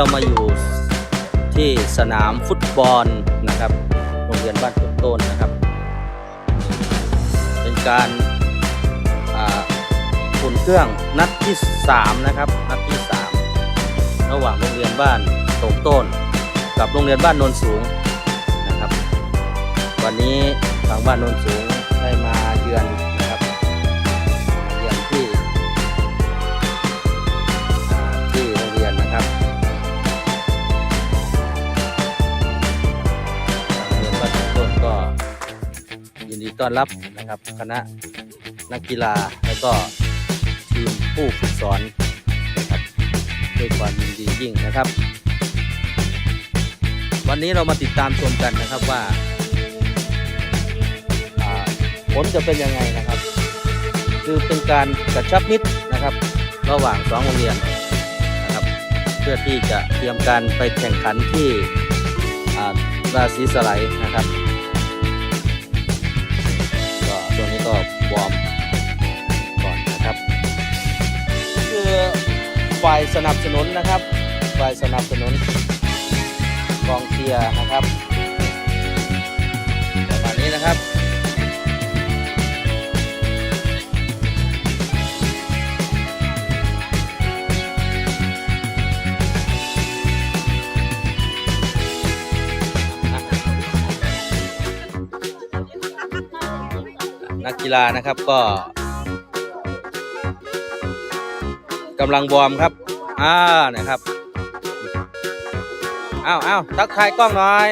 เรามาอยู่ที่สนามฟุตบอลนะครับโรงเรียนบ้านต้นต้นนะครับ เป็นการอุ่นเครื่องนัดที่ 3 นะครับ นัดที่ 3 ระหว่างโรงเรียนบ้านตกต้น กับโรงเรียนบ้านโนนสูงนะครับ วันนี้ทางบ้านโนนสูง ต้อนรับนะครับคณะนักกีฬาแล้วก็ทีมผู้ฝึกสอนนะครับด้วยความยินดียิ่งนะครับ วันนี้เรามาติดตามชมกันนะครับว่าผลจะเป็นยังไงนะครับ คือเป็นการกระชับมิตรนะครับ ระหว่างสองโรงเรียนนะครับ เพื่อที่จะเตรียมการไปแข่งขันที่อ่าราศีสไลด์นะครับ ก็วอร์มก่อนนะครับคือฝ่ายสนับสนุนนะครับฝ่ายสนับสนุนกองเชียร์นะครับประมาณนี้นะครับ กกีฬานะครับก็กำลังวอร์มครับอ่านะครับอ้าวอ้าวทักทายกล้องหน่อย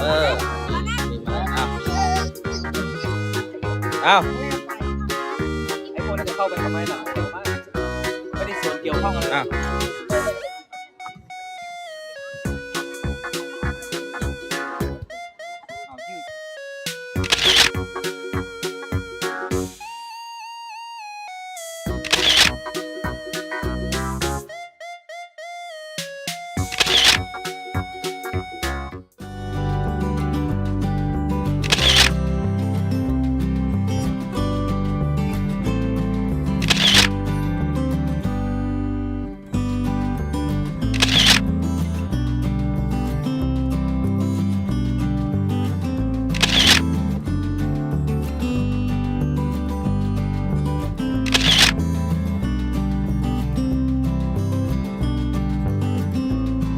เออนี่มาอ้าวอ้าวไอ้พวกนั้นจะเข้าไปทำไมล่ะแต่ว่าไม่ได้ส่วนเกี่ยวข้องอะไร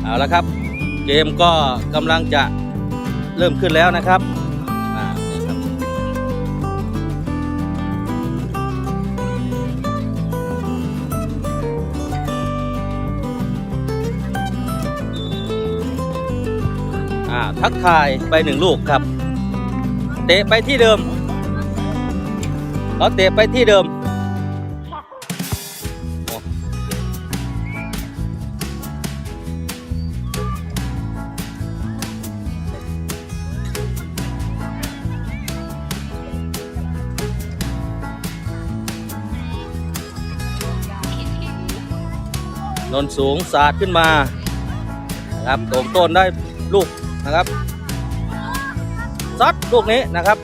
เอาละครับ เกมก็กำลังจะเริ่มขึ้นแล้วนะครับอ่าทักทายไปหนึ่งลูกครับ เตะไปที่เดิมเราเตะไปที่เดิม นนสูงสาดขึ้นมานะครับโด่งต้นได้ลูกนะครับซัดลูกนี้นะครับ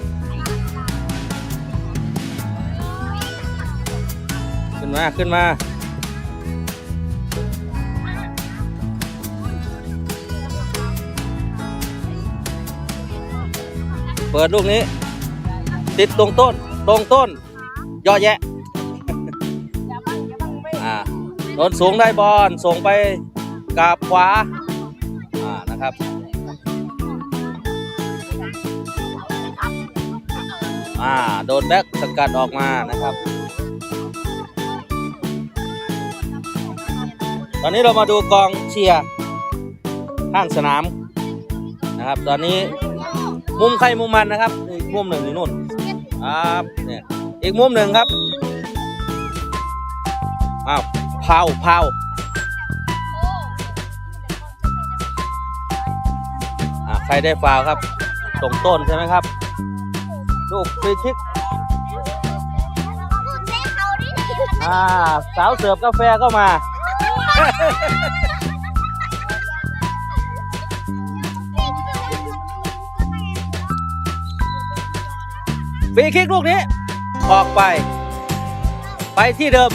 ขึ้นมาขึ้นมาเปิดลูกนี้ ติดตรงต้น ตรงต้นย่อแยะ โดนสูงได้บอลส่งไปกราบขวาอ่านะครับอ่าโดนแบ็กสกัดออกมานะครับ ตอนนี้เรามาดูกองเชียร์ข้างสนามนะครับ ตอนนี้มุมใครมุมมันนะครับ อีกมุมหนึ่งอยู่นู่นครับเนี่ยอีกมุมหนึ่งครับอ้าว เผาเผาใครได้ฟาวครับตรงต้นใช่ไหมครับ ลูกฟรีคิกอ่าสาวเสิร์ฟกาแฟก็มา ฟรีคิกลูกนี้ ออกไป ไปที่เดิม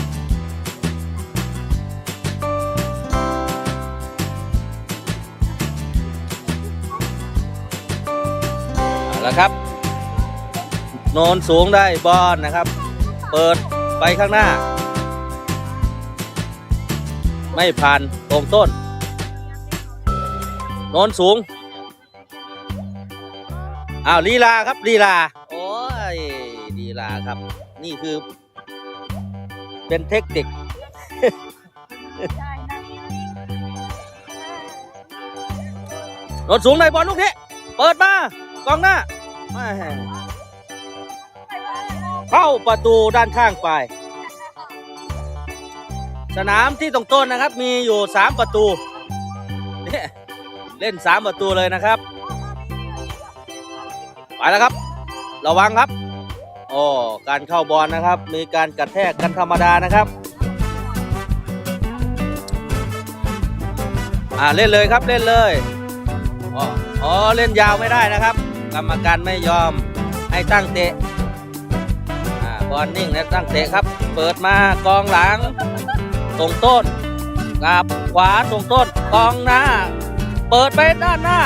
เอาละครับโนนสูงได้บอลนะครับ เปิดไปข้างหน้า ไม่ผ่านตรงต้นโนนสูงอ้าวลีลาครับลีลา โอ้ยลีลาครับ นี่คือ เป็นเทคนิคโนนสูงในบอลลูกนี้เปิดมากองหน้า แม่เข้าประตูด้านข้างไป สนามที่ตรงต้นนะครับ มีอยู่3ประตูเนี่ยเล่น3ประตูเลยนะครับ ไปแล้วครับ ระวังครับโอ้การเข้าบอลนะครับ มีการกระแทกกันธรรมดานะครับอ่าเล่นเลยครับเล่นเลยอ๋อเล่นยาวไม่ได้นะครับ กรรมการไม่ยอมให้ตั้งเตะบอลนิ่งและตั้งเตะครับ เปิดมากองหลังตรงต้นกับขวาตรงต้นกองหน้า เปิดไปด้านหน้า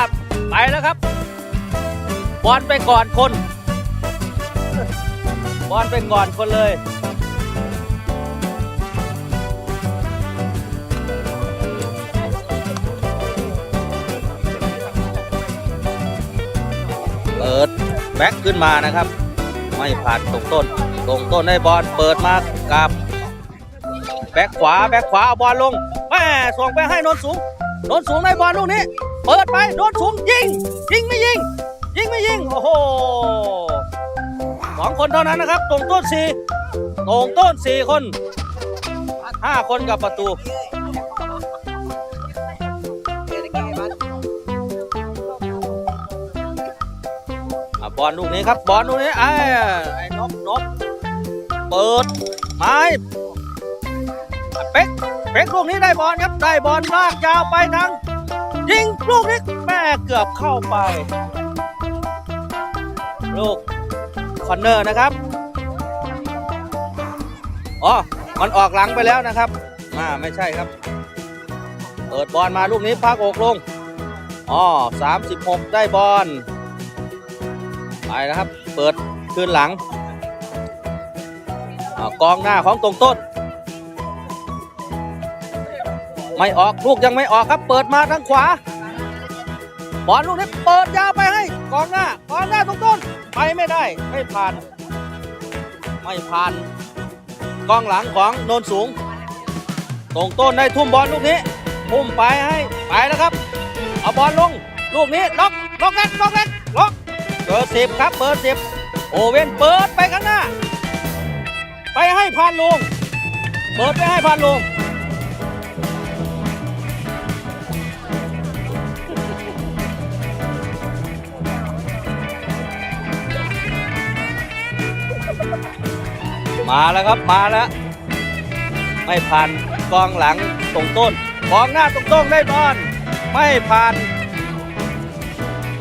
ไปแล้วครับ บอลไปก่อนคน บอลไปก่อนคนเลย เปิดแบ็คขึ้นมานะครับ ไม่ผ่านตรงต้น ตรงต้นได้บอลเปิดมากับ แบ็คขวาแบ็คขวาเอาบอลลงแม่ส่งไปให้นนสูงนนสูงได้บอลลูกนี้ เปิดไปโนนสูงยิง ยิงไม่ยิง ยิงไม่ยิงโอ้โหสองคนเท่านั้นนะครับ ตรงต้นสี่ตรงต้นสี่คนห้าคนกับประตู บอลลูกนี้ครับบอลลูกนี้ไอ้ไอ้นกนกเปิดไม้เป๊กเป๊กลูกนี้ได้บอลครับได้บอลลากยาวไปทางยิงลูกนี้แม่เกือบเข้าไป ลูกคอนเนอร์นะครับอ๋อมันออกหลังไปแล้วนะครับมาไม่ใช่ครับ เปิดบอลมาลูกนี้พักอกลงอ๋อ36 ได้บอล ไปนะครับ เปิดคืนหลังอกองหน้าของตรงต้น ไม่ออกลูกยังไม่ออกครับ เปิดมาทางขวาบอลลูกนี้เปิดยาวไปให้กองหน้ากองหน้าตรงต้น ไปไม่ได้ไม่ผ่าน ไม่ผ่านกองหลังของโนนสูง ตรงต้นได้ทุ่มบอลลูกนี้ทุ่มไปให้ไปแล้วครับเอาบอลลง ลูกนี้ล็อกล็อกแรกล็อกแรกล็อก อร์สิบครับเบอร์สิบโอเว่นเปิดไปข้างหน้า ไปให้พานลง เปิดไปให้พานลงมาแล้วครับมาแล้ว ไม่ผ่านกองหลังตรงต้นกองหน้าตรงต้นได้บอลไม่ผ่าน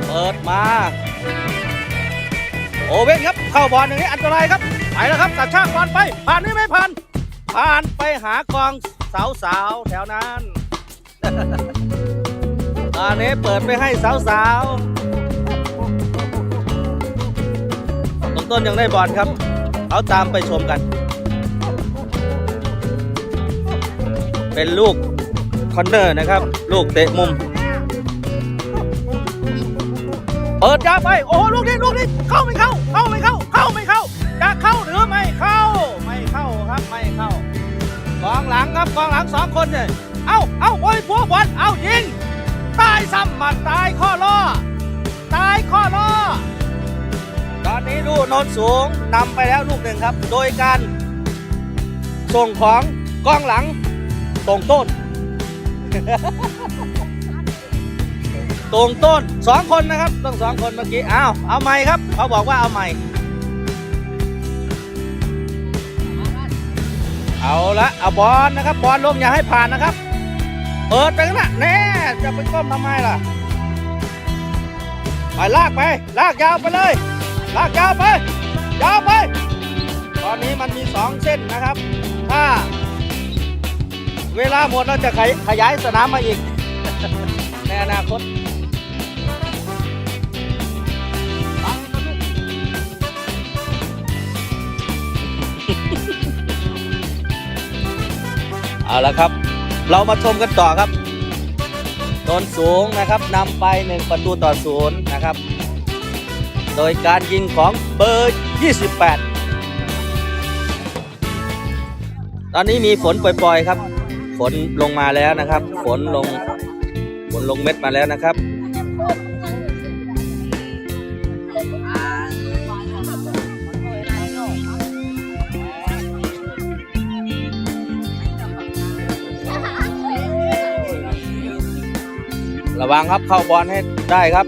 เปิดมา โอเว่นครับ เข้าบอลอย่างนี้อันตรายครับ ไปแล้วครับตัดช่างบอลไป ผ่านนี่ไม่ผ่าน ผ่านไปหากองสาวๆแถวนั้นตอนนี้เปิดไปให้สาวๆตรงต้นยังได้บอลครับเขาตามไปชมกัน เป็นลูกคอนเนอร์นะครับ ลูกเตะมุม เปิดยาไป โอ้โหลูกนี้ลูกนี้เข้าไม่เข้า เข้าไม่เข้า เข้าไม่เข้า จะเข้าหรือไม่เข้า ไม่เข้าครับไม่เข้ากองหลังครับกองหลังสองคนเนี่ยเอ้าเอ้าโอ้ยพัวบอลเอ้ายิงตายซ้ำมาตายข้อล้อตายข้อล้อตอนนี้ลูกโนนสูงนำไปแล้วลูกหนึ่งครับ โดยการส่งของกองหลังตรงต้น ตรงต้นสองคนนะครับต้องสองคนเมื่อกี้อ้าวเอาใหม่ครับ เขาบอกว่าเอาใหม่ เอาละเอาบอลนะครับบอลลงอย่าให้ผ่านนะครับ เปิดไปกันนะแน่จะไปก้มทำไมล่ะไปลากไป ลากยาวไปเลย ลากยาวไปยาวไป ตอนนี้มันมีสองเส้นนะครับ ถ้า เวลาหมดเราจะขยขยายสนามมาอีก ในอนาคต เอาละครับ เรามาชมกันต่อครับโดนสูงนะครับนำไปหนึ่งประตูต่อศูนย์นะครับ โดยการยิงของเบอร์ 28 ตอนนี้มีฝนปล่อยๆครับ ฝนลงมาแล้วนะครับ ฝนลงฝนลงเม็ดมาแล้วนะครับ ระวังครับเข้าบอลให้ได้ครับ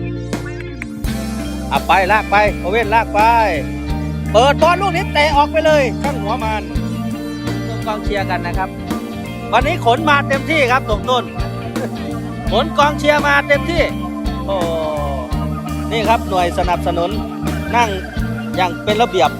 อะไปลากไปโอเว่นลากไป เปิดบอลลูกนี้เตะออกไปเลยข้างหัวมันต้องกองเชียร์กันนะครับ วันนี้ขนมาเต็มที่ครับตรงต้นขนกองเชียร์มาเต็มที่ โอ้นี่ครับหน่วยสนับสนุนนั่งอย่างเป็นระเบียบ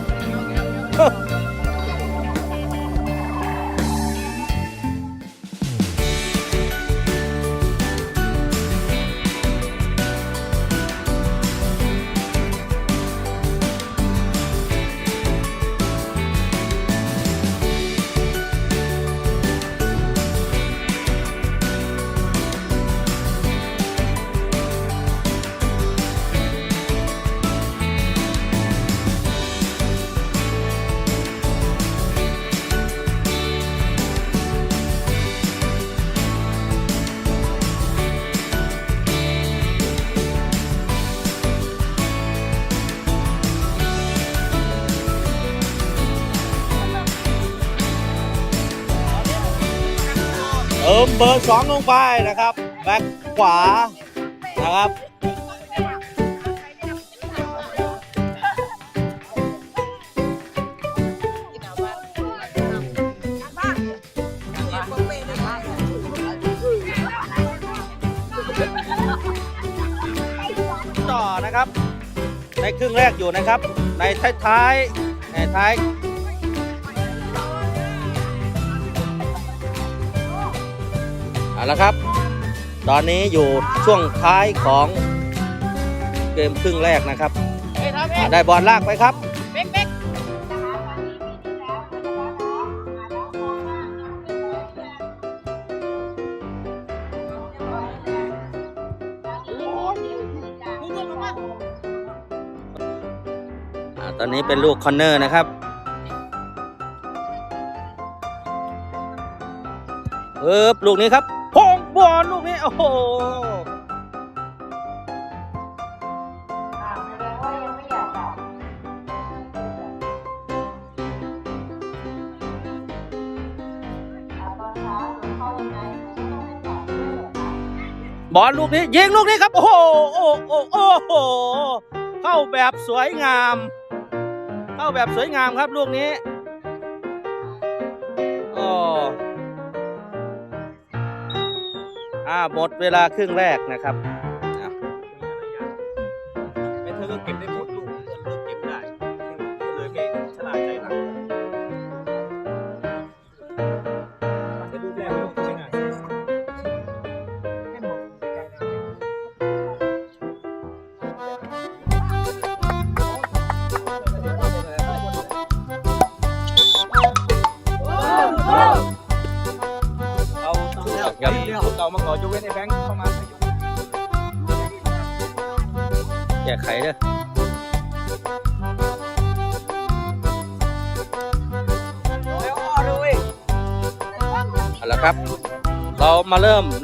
เติมเบอร์สองลงไปนะครับแบ็คขวานะครับต่อนะครับ ในครึ่งแรกอยู่นะครับ ในท้ายๆในท้าย เอาละครับ ตอนนี้อยู่ช่วงท้ายของเกมครึ่งแรกนะครับอ่าได้บอลลากไปครับ อ่าตอนนี้เป็นลูกคอนเนอร์นะครับ เอิบลูกนี้ครับพง บอลลูกนี้ โอ้โหบอลลูกนี้ยิงลูกนี้ครับ โอ้โหโอ้โหโอ้โหเข้าแบบสวยงาม เข้าแบบสวยงามครับลูกนี้ อ่าหมดเวลาครึ่งแรกนะครับอะไม่เธอก็เก็บได้หมด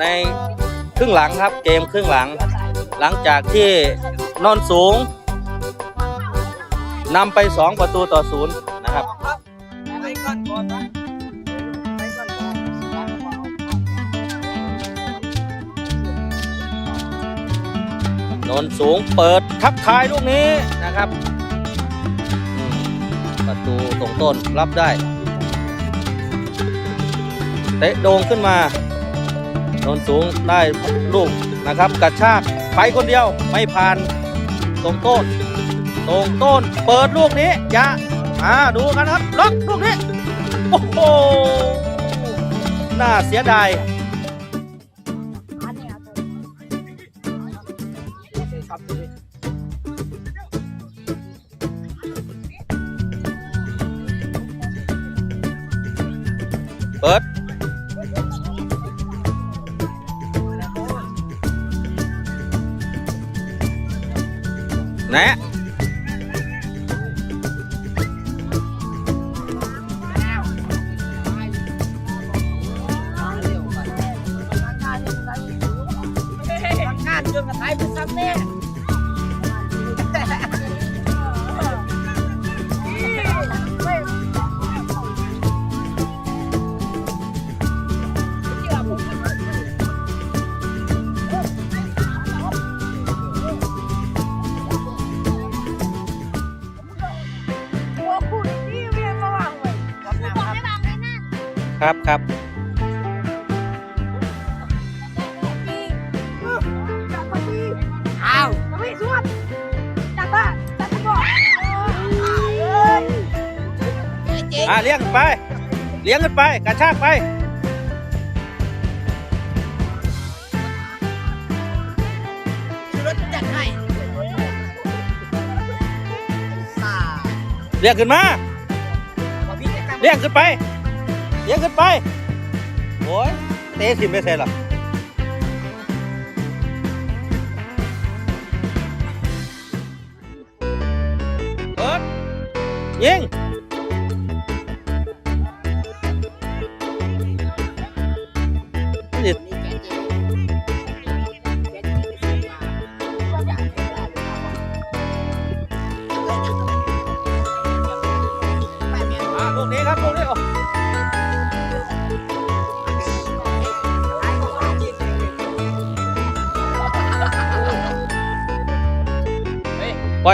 ในครึ่งหลังครับ เกมครึ่งหลัง หลังจากที่นอนสูงนำไป 2 ประตูต่อศูนย์นะครับนอนสูงเปิดทักทายลูกนี้นะครับ ประตูตรงต้นรับได้ เตะโด่งขึ้นมา นนสูงได้ลูกนะครับกระชากไปคนเดียวไม่ผ่านตรงต้นตรงต้น เปิดลูกนี้ย่ามาดูกันครับล็อกลูกนี้โอ้โหน่าเสียดายเปิด แครับครับอ้าวไม่ชวนจัดป่ะจัดจะบอกเอ้ยเจ๊งอะเลี้ยงขึ้นไป เลี้ยงขึ้นไป กระชากไป รถจัดให้สาเลี้ยงขึ้นมาขอพี่จะกลับ เลี้ยงขึ้นไป เลี้ยงขึ้นไป โอ้ยเตะสิไมไม่ใช่หรอเปิดยิง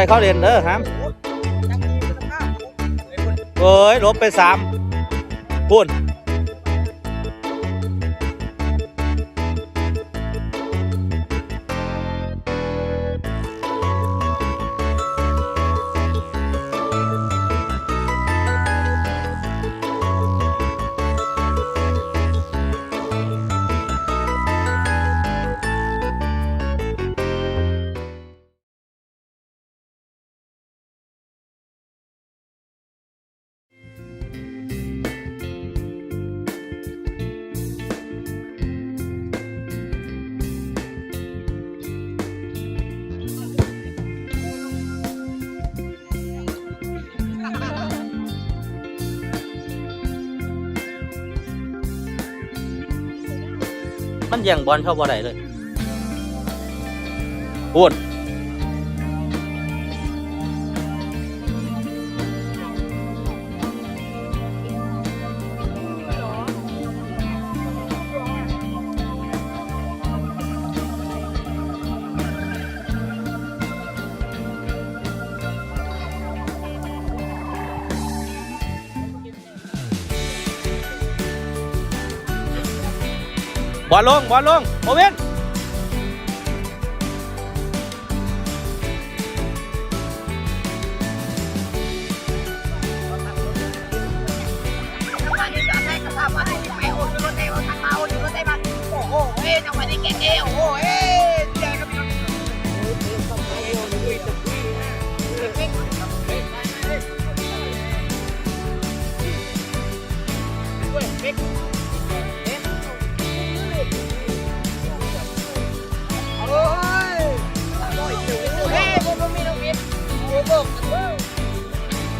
เขาเรียนเด้อครับเอ้ยลบไปสามพุ่น ย่งบอลเข้าบ่ได้เลยพูด อลลงบอลลงโอเว่นมาที่จอดให้ก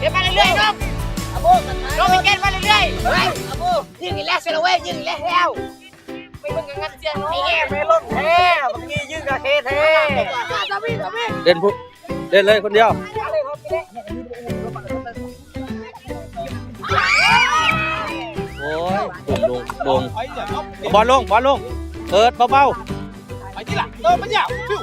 ดี๋ยวมาเรื่อยๆน้องลงไปเก็ตมาเรื่อยๆเฮ้ยอาบูยิงอีกแล้วเซลเว้ยยิงอีกแล้วไม่มึงกันงันเสียงนี่ไม่ลงเท่เมื่อกี้ยิงกับเท่เท่สามีสามีเล่นผู้เล่นเลยคนเดียวโอ้ยลงลงบอลลงบอลลงเปิดเบาไปที่หลังเติมมันยาวฟิว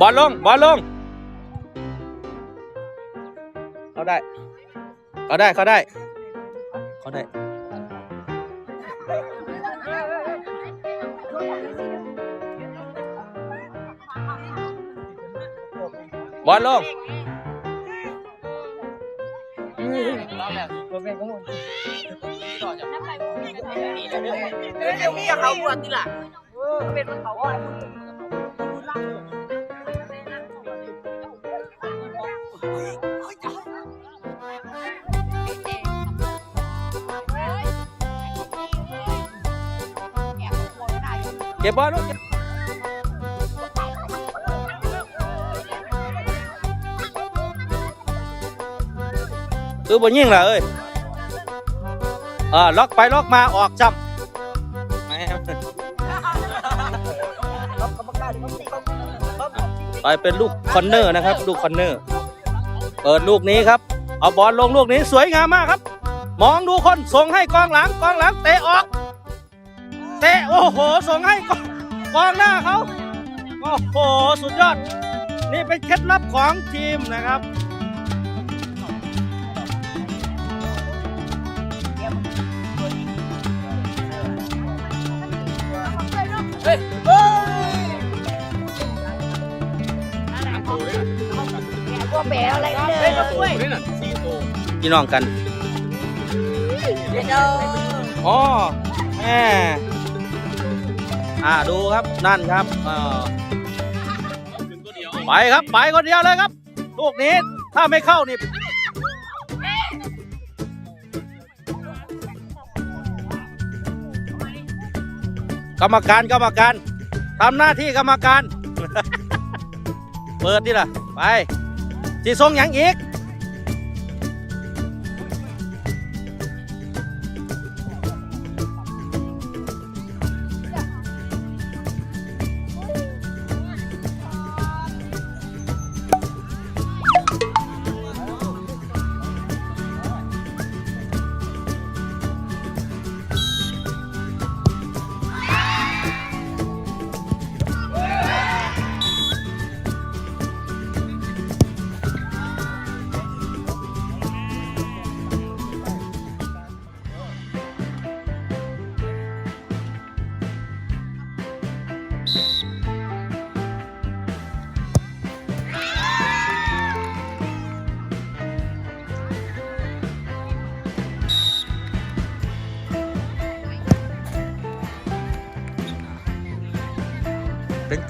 บอลลงบอลลงเขาได้เขาได้เขาได้เขาได้ บอลลงเดี๋ยวมีเขาบวชทีหลังเป็นมันเขาอะเก็บบอลลูก คือบอลยิงล่ะเอ้ยเออล็อกไปล็อกมาออกจำแม่ไปเป็นลูกคอนเนอร์นะครับ ลูกคอนเนอร์เปิดลูกนี้ครับ เอาบอลลงลูกนี้สวยงามมากครับ มองดูคนส่งให้กองหลังกองหลังเตะออก เตะโอ้โหส่งให้กองหน้าเขาโอ้โหสุดยอด นี่เป็นเคล็ดลับของทีมนะครับ พวกแบลอะไรเลยมาช่วยพี่น้องกันเดี๋ยวอ๋อแม่อ่าดูครับนั่นครับเออไปครับไปคนเดียวเลยครับ ลูกนี้ถ้าไม่เข้านี่ กรรมการกรรมการทำหน้าที่กรรมการ เปิดดิล่ะ ไปสีทรงหยังอีก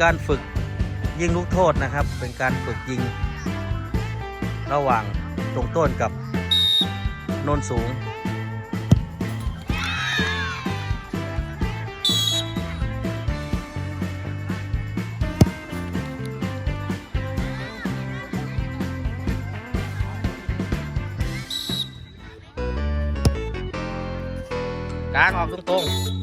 การฝึกยิงลูกโทษนะครับ เป็นการฝึกยิง ระหว่างตรงต้นกับโนนสูง กลางออกตรงๆ